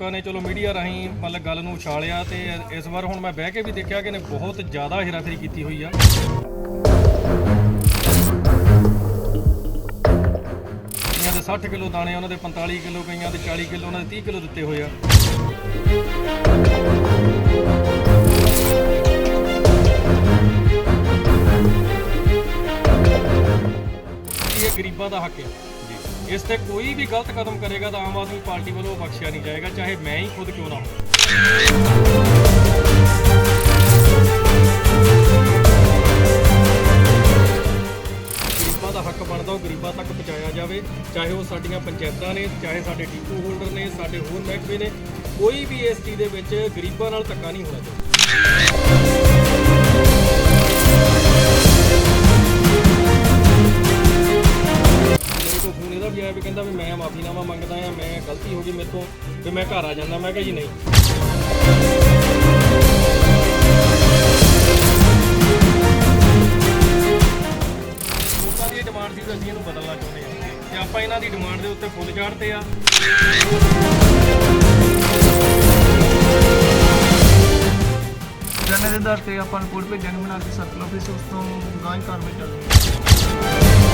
ਲੋਕਾਂ ਨੇ ਚਲੋ ਮੀਡੀਆ ਰਾਹੀਂ ਮਤਲਬ ਗੱਲ ਨੂੰ ਉਛਾਲਿਆ ਤੇ ਇਸ ਵਾਰ ਹੁਣ ਮੈਂ ਬਹਿ ਕੇ ਵੀ ਦੇਖਿਆ ਕਿ ਨੇ ਬਹੁਤ ਜ਼ਿਆਦਾ ਹੇਰਾਫੇਰੀ ਕੀਤੀ ਹੋਈ ਆ। ਕਈਆਂ ਦੇ 60 ਕਿਲੋ ਦਾਣੇ, ਉਹਨਾਂ ਦੇ 45 ਕਿਲੋ ਕਈਆਂ ਦੇ 40 ਕਿਲੋ ਉਹਨਾਂ ਦੇ 30 ਕਿਲੋ ਦਿੱਤੇ ਹੋਏ ਆ। ਇਹ ਗਰੀਬਾਂ ਦਾ ਹੱਕ ਹੈ ਇਸ ਤੇ ਕੋਈ ਵੀ ਗਲਤ ਕਦਮ ਕਰੇਗਾ ਤਾਂ ਆਮ ਆਦਮੀ ਪਾਰਟੀ ਵੱਲੋਂ ਬਖਸ਼ਿਆ ਨਹੀਂ ਜਾਏਗਾ, ਚਾਹੇ ਮੈਂ ਹੀ ਖੁਦ ਕਿਉਂ ਨਾ ਹੋਵਾਂ। ਗਰੀਬਾਂ ਦਾ ਹੱਕ ਬਣਦਾ, ਉਹ ਗਰੀਬਾਂ ਤੱਕ ਪਹੁੰਚਾਇਆ ਜਾਵੇ, ਚਾਹੇ ਉਹ ਸਾਡੀਆਂ ਪੰਚਾਇਤਾਂ ਨੇ, ਚਾਹੇ ਸਾਡੇ ਡਿਪੂ ਹੋਲਡਰ ਨੇ, ਸਾਡੇ ਹੋਰ ਮਹਿਕਮੇ ਨੇ, ਕੋਈ ਵੀ ਇਸ ਚੀਜ਼ ਦੇ ਵਿੱਚ ਗਰੀਬਾਂ ਨਾਲ ਧੱਕਾ ਨਹੀਂ ਹੋਣਾ ਚਾਹੀਦਾ। ਵੀ ਮੈਂ ਘਰ ਆ ਜਾਂਦਾ, ਮੈਂ ਕਿਹਾ ਜੀ ਨਹੀਂ। ਲੋਕਾਂ ਦੀ ਡਿਮਾਂਡ ਸੀ ਅਸੀਂ ਇਹਨੂੰ ਬਦਲਣਾ ਚਾਹੁੰਦੇ ਹਾਂ। ਤੇ ਆਪਾਂ ਇਹਨਾਂ ਦੀ ਡਿਮਾਂਡ ਦੇ ਉੱਤੇ ਫੁੱਲ ਝਾੜਦੇ ਆ। ਜਨਰਲ ਦੇ ਆਧਾਰ ਤੇ ਆਪਾਂ ਨੂੰ ਕੋਡ ਭੇਜਣ ਬਣਾ ਕੇ ਸਰਕਲ ਆਫਿਸ ਉਸ ਤੋਂ ਗਾਂ ਹੀ ਕਾਰਵਾਈ ਚੱਲੇਗੀ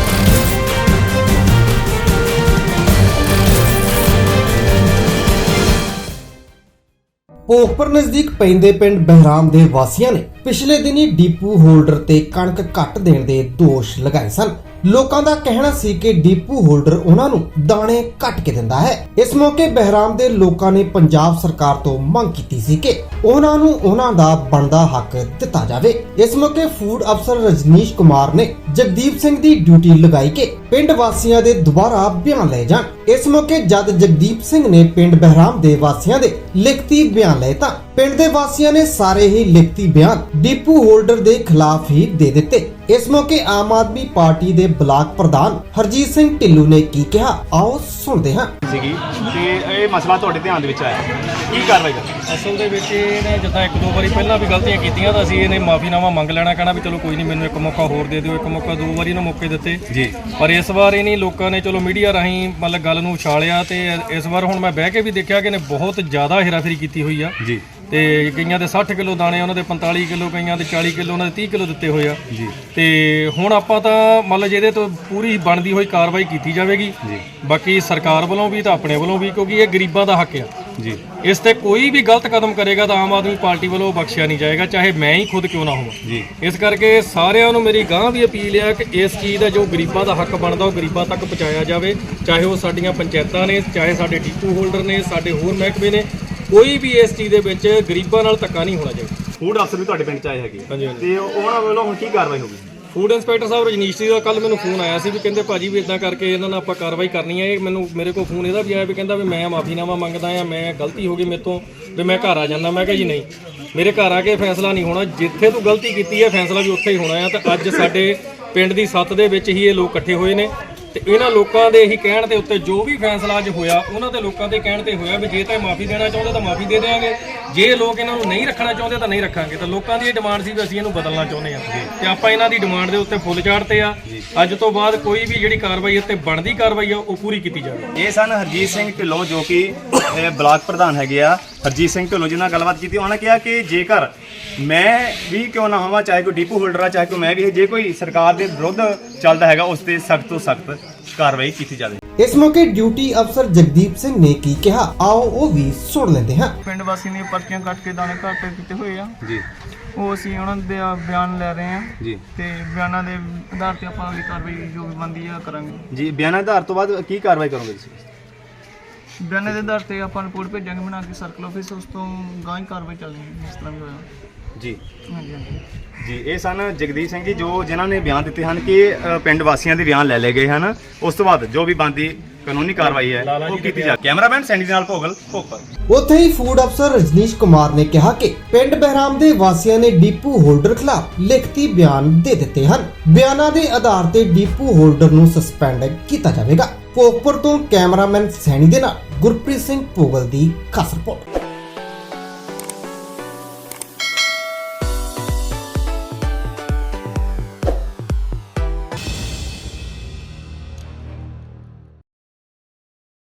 ਭੋਗਪੁਰ ਨਜ਼ਦੀਕ ਪੈਂਦੇ ਪਿੰਡ ਬਹਿਰਾਮ ਦੇ ਵਾਸੀਆਂ ਨੇ ਪਿਛਲੇ ਦਿਨੀ ਡੀਪੂ ਹੋਲਡਰ ਤੇ ਕਣਕ ਘੱਟ ਦੇਣ ਦੇ ਦੋਸ਼ ਲਗਾਏ ਸਨ। ਲੋਕਾਂ ਦਾ ਕਹਿਣਾ ਸੀ ਕਿ ਡੀਪੂ ਹੋਲਡਰ ਉਹਨਾਂ ਨੂੰ ਦਾਣੇ ਘੱਟ ਕੇ ਦਿੰਦਾ ਹੈ। ਇਸ ਮੌਕੇ ਬਹਿਰਾਮ ਦੇ ਲੋਕਾਂ ਨੇ ਪੰਜਾਬ ਸਰਕਾਰ ਤੋਂ ਮੰਗ ਕੀਤੀ ਸੀ ਕਿ ਉਹਨਾਂ ਨੂੰ ਉਹਨਾਂ ਦਾ ਬਣਦਾ ਹੱਕ ਦਿੱਤਾ ਜਾਵੇ। ਇਸ ਮੌਕੇ ਫੂਡ ਅਫਸਰ ਰਜਨੀਸ਼ ਕੁਮਾਰ ਨੇ ਜਗਦੀਪ ਸਿੰਘ ਦੀ ਡਿਊਟੀ ਲਗਾਈ ਕਿ ਪਿੰਡ ਵਾਸੀਆਂ ਦੇ ਦੁਬਾਰਾ ਬਿਆਨ ਲਏ ਜਾਣ। ਇਸ ਮੌਕੇ ਜਦ ਜਗਦੀਪ ਸਿੰਘ ਨੇ ਪਿੰਡ ਬਹਿਰਾਮ ਦੇ ਵਾਸੀਆਂ ਦੇ ਲਿਖਤੀ ਬਿਆਨ ਲਏ ਤਾਂ ਪਿੰਡ ਦੇ ਵਾਸੀਆਂ ਨੇ ਸਾਰੇ ਹੀ ਲਿਖਤੀ ਬਿਆਨ ਡੀਪੂ ਹੋਲਡਰ ਦੇ ਖਿਲਾਫ ਹੀ ਦੇ ਦਿੱਤੇ। ਇਸ ਮੌਕੇ ਆਮ ਆਦਮੀ ਪਾਰਟੀ ਦੇ ਬਲਾਕ ਪ੍ਰਧਾਨ ਹਰਜੀਤ ਸਿੰਘ ਢਿੱਲੂ ਨੇ ਕੀ ਕਿਹਾ? ਆਓ ਸੁਣਦੇ ਹਾਂ। ਸੀਗੀ। ਤੇ ਇਹ ਮਸਲਾ ਤੁਹਾਡੇ ਧਿਆਨ ਦੇ ਵਿੱਚ ਆਇਆ। ਕੀ ਕਾਰਵਾਈ ਕਰਨੀ? ਅਸਲ ਦੇ ਵਿੱਚ ਇਹਨੇ ਜਿੱਦਾਂ ਇੱਕ ਦੋ ਵਾਰੀ ਪਹਿਲਾਂ ਵੀ ਗਲਤੀਆਂ ਕੀਤੀਆਂ ਤਾਂ ਅਸੀਂ ਇਹਨੇ ਮਾਫੀਨਾਮਾ ਮੰਗ ਲੈਣਾ ਕਹਿਣਾ ਵੀ ਚਲੋ ਕੋਈ ਨਹੀਂ ਮੈਨੂੰ ਇੱਕ ਮੌਕਾ ਹੋਰ ਦੇ ਦਿਓ ਇੱਕ ਮੌਕਾ ਦੋ ਵਾਰੀ ਨੂੰ ਮੌਕੇ ਦਿੱਤੇ। ਜੀ। ਪਰ ਇਸ ਵਾਰ ਇਹ ਨਹੀਂ ਲੋਕਾਂ ਨੇ ਚਲੋ ਮੀਡੀਆ ਰਾਹੀਂ ਮਤਲਬ ਗੱਲ ਨੂੰ ਉਛਾਲਿਆ ਤੇ ਇਸ ਵਾਰ ਹੁਣ ਮੈਂ ਬਹਿ ਕੇ ਵੀ ਦੇਖਿਆ ਕਿ ਇਹਨੇ ਬਹੁਤ ਜ਼ਿਆਦਾ ਹੇਰਾਫੇਰੀ ਕੀਤੀ ਹੋਈ ਆ। ਜੀ। ਤੇ ਕਈਆਂ ਦੇ 60 ਕਿਲੋ ਦਾਣੇ ਉਹਨਾਂ ਦੇ 45 ਕਿਲੋ ਕਈਆਂ ਦੇ 40 ਕਿਲੋ ਉਹਨਾਂ ਦੇ 30 ਕਿਲੋ ਦਿੱਤੇ ਹੋਏ ਆ। ਜੀ। ਤੇ ਹੁਣ ਆਪਾਂ ਤਾਂ ਮਤਲਬ ਜਿਹਦੇ ਤੋਂ ਪੂਰੀ ਬਣਦੀ ਹੋਈ ਕਾਰਵਾਈ ਕੀਤੀ ਜਾਵੇਗੀ। ਜੀ। ਬਾਕੀ ਸਰਕਾਰ ਵੱਲੋਂ ਵੀ ਤਾਂ ਆਪਣੇ ਵੱਲੋਂ ਵੀ ਕਿਉਂਕਿ ਇਹ ਗਰੀਬਾਂ ਦਾ ਹੱਕ ਆ। ਜੀ। ਇਸ ਤੇ ਕੋਈ ਵੀ ਗਲਤ ਕਦਮ ਕਰੇਗਾ ਤਾਂ ਆਮ ਆਦਮੀ ਪਾਰਟੀ ਵੱਲੋਂ ਬਖਸ਼ਿਆ ਨਹੀਂ ਜਾਏਗਾ ਚਾਹੇ ਮੈਂ ਹੀ ਖੁਦ ਕਿਉਂ ਨਾ ਹੋਵਾਂ। ਜੀ। ਇਸ ਕਰਕੇ ਸਾਰਿਆਂ ਨੂੰ ਮੇਰੀ ਗਾਂ ਵੀ ਅਪੀਲ ਹੈ ਕਿ ਇਸ ਚੀਜ਼ ਦਾ ਜੋ ਗਰੀਬਾਂ ਦਾ ਹੱਕ ਬਣਦਾ ਉਹ ਗਰੀਬਾਂ ਤੱਕ ਪਹੁੰਚਾਇਆ ਜਾਵੇ। ਚਾਹੇ ਉਹ ਸਾਡੀਆਂ ਪੰਚਾਇਤਾਂ ਨੇ ਚਾਹੇ ਸਾਡੇ ਡਿਪੂ ਹੋਲਡਰ ਨੇ ਸਾਡੇ ਹੋਰ ਮਹਿਕਮੇ ਨੇ ਕੋਈ ਵੀ ਇਸ ਚੀਜ਼ ਦੇ ਵਿੱਚ ਗਰੀਬਾਂ ਨਾਲ ਧੱਕਾ ਨਹੀਂ ਹੋਣਾ ਚਾਹੀਦਾ। ਫੂਡ ਅਫਸਰ ਵੀ ਤੁਹਾਡੇ ਪਿੰਡ ਚ ਆਏ ਹੈਗੇ ਆ। ਹਾਂਜੀ, ਹਾਂਜੀ। ਤੇ ਉਹਨਾਂ ਵੱਲੋਂ ਹੁਣ ਕੀ ਕਾਰਵਾਈ ਹੋਊਗੀ? ਫੂਡ ਇੰਸਪੈਕਟਰ ਸਾਹਿਬ ਰਜਨੀਸ਼ ਜੀ ਦਾ ਕੱਲ ਮੈਨੂੰ ਫੋਨ ਆਇਆ ਸੀ ਵੀ ਕਹਿੰਦੇ ਭਾਜੀ ਵੀ ਇਦਾਂ ਕਰਕੇ ਇਹਨਾਂ ਨਾਲ ਆਪਾਂ ਕਾਰਵਾਈ ਕਰਨੀ ਹੈ ਇਹ ਮੈਨੂੰ ਮੇਰੇ ਕੋਲ ਫੋਨ ਇਹਦਾ ਵੀ ਆਇਆ ਵੀ ਕਹਿੰਦਾ ਵੀ ਮੈਂ ਮਾਫੀਨਾਮਾ ਮੰਗਦਾ ਆ ਮੈਂ ਗਲਤੀ ਹੋ ਗਈ ਮੇਰੇ ਤੋਂ ਵੀ ਮੈਂ ਘਰ ਆ ਜਾਂਦਾ। ਮੈਂ ਕਿਹਾ ਜੀ ਨਹੀਂ ਮੇਰੇ ਘਰ ਆ ਕੇ ਫੈਸਲਾ ਨਹੀਂ ਹੋਣਾ। ਜਿੱਥੇ ਤੂੰ ਗਲਤੀ ਕੀਤੀ ਹੈ ਫੈਸਲਾ ਵੀ ਉੱਥੇ ਹੀ ਹੋਣਾ ਆ। ਤਾਂ ਅੱਜ ਸਾਡੇ ਪਿੰਡ ਦੀ ਸੱਤ ਦੇ ਵਿੱਚ ਹੀ ਇਹ ਲੋਕ ਇਕੱਠੇ ਹੋਏ ਨੇ। ਤੇ ਇਹਨਾਂ ਲੋਕਾਂ ਦੇ ਹੀ ਕਹਿਣ ਦੇ ਉੱਤੇ ਜੋ ਵੀ ਫੈਸਲਾ ਅੱਜ ਹੋਇਆ, ਉਹਨਾਂ ਦੇ ਲੋਕਾਂ ਦੇ ਕਹਿਣ ਤੇ ਹੋਇਆ ਵੀ ਜੇ ਤਾਂ ਇਹ ਮਾਫੀ ਦੇਣਾ ਚਾਹੁੰਦੇ ਤਾਂ ਮਾਫੀ ਦੇ ਦੇਵਾਂਗੇ ਜੇ ਲੋਕ ਇਹਨਾਂ ਨੂੰ ਨਹੀਂ ਰੱਖਣਾ ਚਾਹੁੰਦੇ ਤਾਂ ਨਹੀਂ ਰੱਖਾਂਗੇ। ਤਾਂ ਲੋਕਾਂ ਦੀ ਇਹ ਡਿਮਾਂਡ ਸੀ ਵੀ ਅਸੀਂ ਇਹਨੂੰ ਬਦਲਣਾ ਚਾਹੁੰਦੇ ਹਾਂ। ਤੇ ਆਪਾਂ ਇਹਨਾਂ ਦੀ ਡਿਮਾਂਡ ਦੇ ਉੱਤੇ ਫੁੱਲ ਚਾੜਤੇ ਆ। ਅੱਜ ਤੋਂ ਬਾਅਦ ਕੋਈ ਵੀ ਜਿਹੜੀ ਕਾਰਵਾਈ ਇੱਥੇ ਬਣਦੀ ਕਾਰਵਾਈ ਆ, ਉਹ ਪੂਰੀ ਕੀਤੀ ਜਾਵੇ। ਇਹ ਸਨ ਹਰਜੀਤ ਸਿੰਘ ਢਿੱਲੋਂ, ਜੋ ਕਿ ਬਲਾਕ ਪ੍ਰਧਾਨ ਹੈਗੇ ਆ। ਹਰਜੀਤ ਸਿੰਘ ਢਿੱਲੋਂ ਜਿਹਨਾਂ ਨਾਲ ਗੱਲਬਾਤ ਕੀਤੀ, ਉਹਨਾਂ ਨੇ ਕਿਹਾ ਕਿ ਜੇਕਰ ਮੈਂ ਵੀ ਕਿਉਂ ਨਾ ਹੋਵਾਂ, ਚਾਹੇ ਕੋਈ ਡੀਪੂ ਹੋਲਡਰ ਆ, ਚਾਹੇ ਕੋਈ ਮੈਂ ਵੀ, ਜੇ ਕੋਈ ਸਰਕਾਰ ਦੇ ਵਿਰੁੱਧ ਚੱਲਦਾ ਹੈਗਾ, ਉਸ ਤੇ ਸਖਤ ਤੋਂ ਸਖਤ ਕਾਰਵਾਈ ਕੀਤੀ ਜਾਵੇ ਇਸ ਮੌਕੇ ਡਿਊਟੀ ਅਫਸਰ ਜਗਦੀਪ ਸਿੰਘ ਨੇ ਕੀ ਕਿਹਾ? ਆਓ ਉਹ ਵੀ ਸੁਣ ਲੈਂਦੇ ਹਾਂ। ਪਿੰਡ ਵਾਸੀ ਨੇ ਪਰਚੀਆਂ ਕੱਟ ਕੇ ਦਾਣੇ ਘੱਟ ਕੀਤੇ ਹੋਏ ਆ। ਜੀ। ਉਹ ਅਸੀਂ ਉਹਨਾਂ ਦੇ ਬਿਆਨ ਲੈ ਰਹੇ ਆ ਜੀ। ਤੇ ਬਿਆਨਾਂ ਦੇ ਆਧਾਰ ਤੇ ਆਪਾਂ ਅਗਲੀ ਕਾਰਵਾਈ ਜੋ ਵੀ ਬਣਦੀ ਆ ਕਰਾਂਗੇ। ਜੀ ਬਿਆਨਾਂ ਦੇ ਆਧਾਰ ਤੋਂ ਬਾਅਦ ਕੀ ਕਾਰਵਾਈ ਕਰੋਗੇ ਤੁਸੀਂ? ਬਿਆਨਾਂ ਦੇ ਆਧਾਰ ਤੇ ਆਪਾਂ ਕੋਡ ਭੇਜਾਂਗੇ ਬਣਾ ਕੇ ਸਰਕਲ ਆਫਿਸ ਉਸ ਤੋਂ ਗਾਂ ਹੀ ਕਾਰਵਾਈ ਚੱਲੇਗੀ ਜਿਸ ਤਰ੍ਹਾਂ ਵੀ ਹੋਇਆ। ਜੀ। ਹਾਂਜੀ ਹਾਂਜੀ। ਜੀ ਇਹ ਸਨ ਜਗਦੀਸ਼ ਸਿੰਘ ਜੀ ਜੋ ਜਿਨ੍ਹਾਂ ਨੇ ਬਿਆਨ ਦਿੱਤੇ ਹਨ ਕਿ ਅ, ਪਿੰਡ ਵਾਸੀਆਂ ਦੇ ਬਿਆਨ ਲੈ ਲਏ ਗਏ ਹਨ। ਉਸ ਤੋਂ ਬਾਅਦ ਜੋ ਵੀ ਬੰਦੀ ਕਾਨੂੰਨੀ ਕਾਰਵਾਈ ਹੈ ਉਹ ਕੀਤੀ ਜਾ ਕੈਮਰਾਮੈਨ ਸੈਂਡੀ ਦੇ ਨਾਲ ਭੋਗਲ ਭੋਗਪੁਰ ਉੱਥੇ ਹੀ ਫੂਡ ਅਫਸਰ ਰਜਨੀਸ਼ ਕੁਮਾਰ ਨੇ ਕਿਹਾ ਕਿ ਪਿੰਡ ਬਹਿਰਾਮ ਦੇ ਵਾਸੀਆਂ ਨੇ ਡੀਪੂ ਹੋਲਡਰ ਖਿਲਾਫ ਲਿਖਤੀ ਬਿਆਨ ਦੇ ਦਿੱਤੇ ਹਨ। ਬਿਆਨਾਂ ਦੇ ਆਧਾਰ ਤੇ ਡੀਪੂ ਹੋਲਡਰ ਨੂੰ ਸਸਪੈਂਡ ਕੀਤਾ ਜਾਵੇਗਾ। ਭੋਗਪੁਰ ਤੋਂ ਕੈਮਰਾਮੈਨ ਸੈਣੀ ਦੇ ਨਾਲ ਗੁਰਪ੍ਰੀਤ ਸਿੰਘ ਪੋਗਲ ਦੀ ਖਾਸ ਰਿਪੋਰਟ।